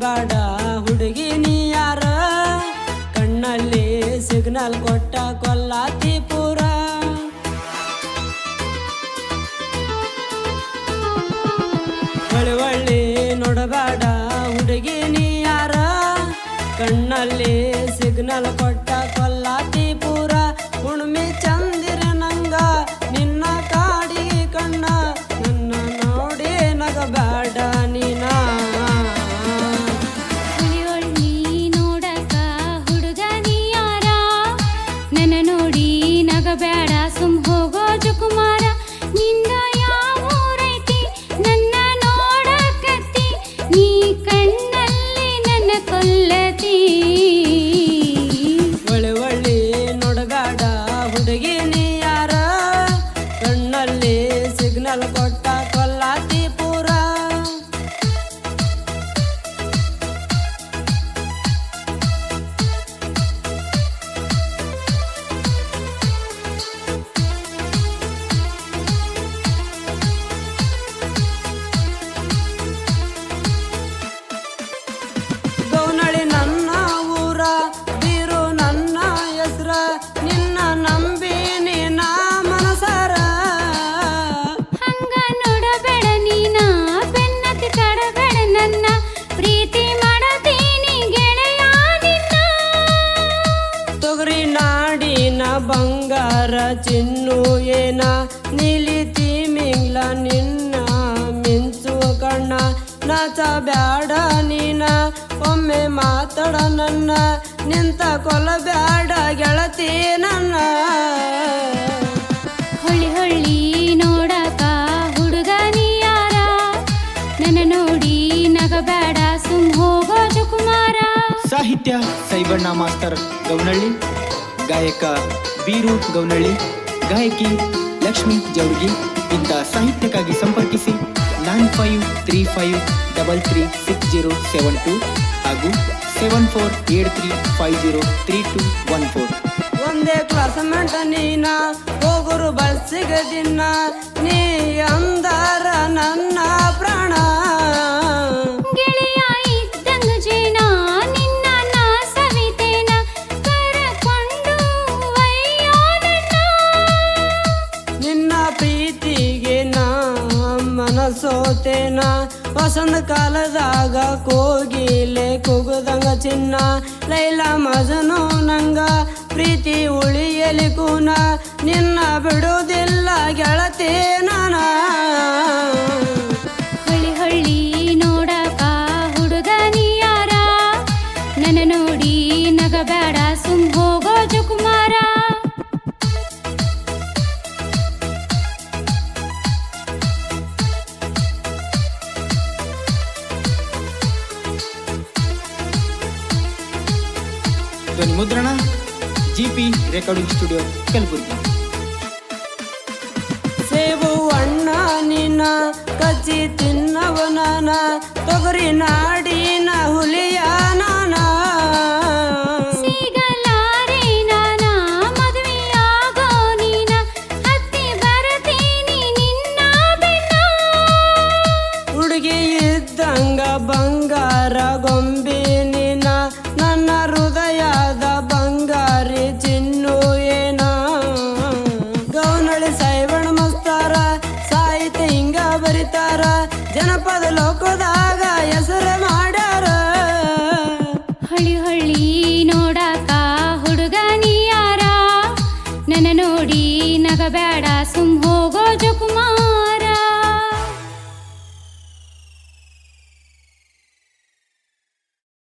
ನೋಡಬೇಡ ಹುಡುಗಿ ನೀ ಯಾರ? ಕಣ್ಣಲ್ಲಿ ಸಿಗ್ನಲ್ ಕೊಟ್ಟ ಕೊಲ್ಲಾತಿ ಪೂರ ನೋಡಬೇಡ ಹುಡುಗಿ ನೀ ಯಾರ? ಕಣ್ಣಲ್ಲಿ ಸಿಗ್ನಲ್ ಬಂಗಾರ ಚಿನ್ನು ಏನ ನೀಲಿತಿ ಮಿಂಗ್ಲ ನಿನ್ನ ಮಿಂಚು ಕಣ್ಣ. ನಾಚ ಬ್ಯಾಡ ನೀನ ಒಮ್ಮೆ ಮಾತಾಡ ನನ್ನ. ನಿಂತ ಕೊಲಬ್ಯಾಡ ಗೆಳತಿ ನನ್ನ. ಹೊಳ್ಳಿ ಹೊಳ್ಳಿ ನೋಡಕ ಹುಡುಗ ನೀ ಯಾರ ನನ್ನ ನೋಡಿ ನಗಬೇಡ ಸುಮ್ ಹೋಗೋ ಜುಕುಮಾರ ಸಾಹಿತ್ಯ ಸೈಬಣ್ಣ ಮಾಸ್ತರ್ ಗೌನಳ್ಳಿ ಗಾಯಕ ಬೀರು ಗೌನಳ್ಳಿ ಗಾಯಕಿ ಲಕ್ಷ್ಮಿ ಜೌರ್ಗಿ ಇಂಥ ಸಾಹಿತ್ಯಕ್ಕಾಗಿ ಸಂಪರ್ಕಿಸಿ nine five three five double three six zero seven two ಹಾಗೂ seven four eight three five zero three two one four. ಒಂದೇ ಕ್ಲಾಸ್ಮೇಟ್ ನೀನ ಹೋಗುರು ಬಸ್ಸಿಗೆ ದಿನ ಮನಸೋತೇನ ವಸಂತ ಕಾಲದಾಗ ಕೋಗಿಲೆ ಕೂಗುದಂಗ ಚಿನ್ನ. ಲೈಲ ಮಜನು ನಂಗ, ಪ್ರೀತಿ ಉಳಿಯಲಿ ಕೂನ. ನಿನ್ನ ಬಿಡುವುದಿಲ್ಲ ಗೆಳತಿ ಧ್ವನಿ ಮುದ್ರಣ ಜಿಪಿ ರೆಕಾರ್ಡಿಂಗ್ ಸ್ಟುಡಿಯೋ ಕಲಬುರಗಿ ಸೇಬು ಅಣ್ಣ ನಿನ್ನ ಕಚ್ಚಿ ತಿನ್ನವ ನಾನ ತೊಗರಿ ನಾಡಿನ ಹುಲಿಯ ನಾನ. ಹುಡುಗಿ ಇದ್ದಂಗ ಬಂಗಾರ ಗೊಂಬಿ ನಗಬೇಡ ಸುಮ್ ಹೋಗೋ ಜುಕುಮಾರ